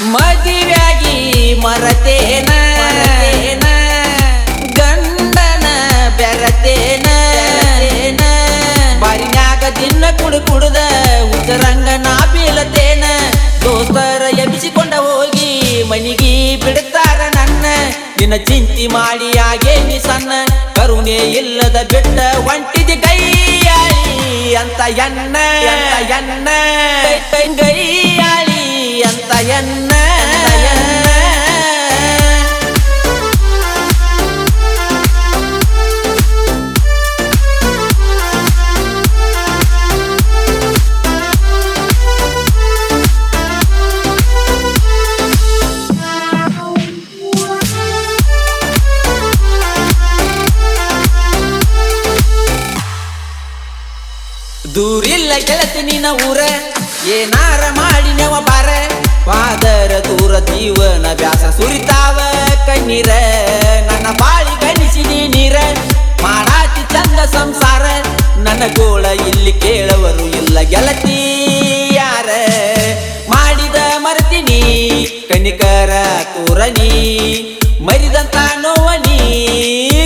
ಮದುವೆಯಾಗಿ ಮರತೇನ. ಗಂಡನ ಬೆರತೇನ. ಬಾರಿನಾಗ ದಿನ ಕುಡು ಕುಡುದ ಉದರಂಗ ನಾ ಬೀಳತೇನ. ದೋಸ್ತರ ಎಬ್ಬಿಸಿಕೊಂಡ ಹೋಗಿ ಮನಿಗಿ ಬಿಡುತ್ತಾರ ನನ್ನ. ನಿನ್ನ ಚಿಂತಿ ಮಾಡಿ ಹಾಗೆ ನೀ ಸಣ್ಣ. ಕರುಣೆ ಇಲ್ಲದ ಬಿಟ್ಟ ಒಂಟಿದ ಗೈ ಅಂತ ಎಣ್ಣ ಅಂತ ಎಣ್ಣ ಅಂತ ಎನ್ನ ದೂರಿಲ್ಲ ಗೆಳತಿ ನಿನ್ನ ಊರ ಏನಾರ ಜೀವನ ಬ್ಯಾಸ ಸುರಿತಾವ ಕಣ್ಣೀರ. ನನ್ನ ಬಾಳಿ ಗಣಿಸಿದಿ ನೀರ. ಮಾಡಾತಿ ಚಂದ ಸಂಸಾರ. ನನ್ನ ಗೋಳ ಇಲ್ಲಿ ಕೇಳವರು ಇಲ್ಲ ಗೆಲತಿ ಯಾರ. ಮಾಡಿದ ಮರ್ತೀನಿ ಕಣಿಕರ ತೋರನಿ ಮರಿದಂತ ನೋವನಿ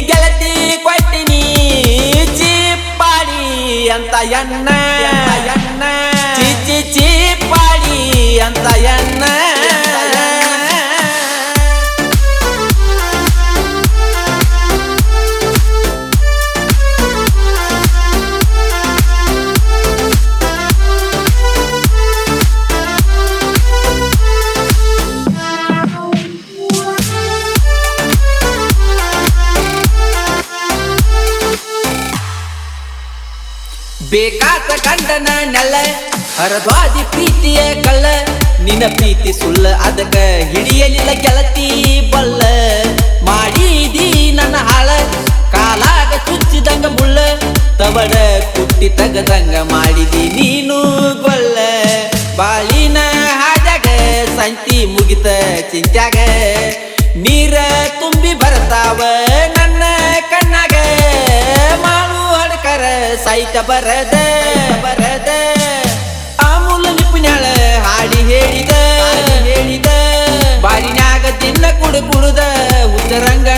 ಗೆಲತಿ ಕೊಟ್ಟಿನಿ ಚೀಪಾಡಿ ಅಂತ ಎನ್ನ. ಎಣ್ಣ ಚಿ ಚಿ ಚೀಪಾಡಿ ಅಂತ ಎನ್ನ. ಬೇಕಾದ ಗಂಡನ ನೆಲ ಹರದ್ವಾದಿ ಪ್ರೀತಿಯ ಕಳ್ಳ ನಿನ್ನ ಪ್ರೀತಿ ಸುಳ್ಳ ಅದಕ್ಕ ಹಿಡಿಯಲಿಲ್ಲ ಗೆಳತಿ ಬಲ್ಲ ಮಾಡಿದಿ ನನ್ನ ಹಾಳ ಕಾಲಾಗ ಚುಚ್ಚಿದಂಗ ಮುಳ್ಳ ತವಡ ಕುಟ್ಟಿ ತಗದಂಗ ಮಾಡಿದಿ ನೀನು ಗೊಲ್ಲ ಬಾಳಿನ ಹಾಜಾಗ ಸಂತಿ ಮುಗಿತ ಚಿಂತ್ಯಾಗ ನೀರ ತುಂಬಿ ಬರ್ತಾವ ಸೈತ ಬರದ ಬರದ. ಮೂಲ ನಿಪುಣ್ಯಾಳ ಹಾಡಿ ಹೇಳಿದ ಹೇಳಿದ. ಬಾರಿನಾಗ ತಿನ್ನ ಕುಡು ಕುಡುದ ಉತ್ತರಂಗ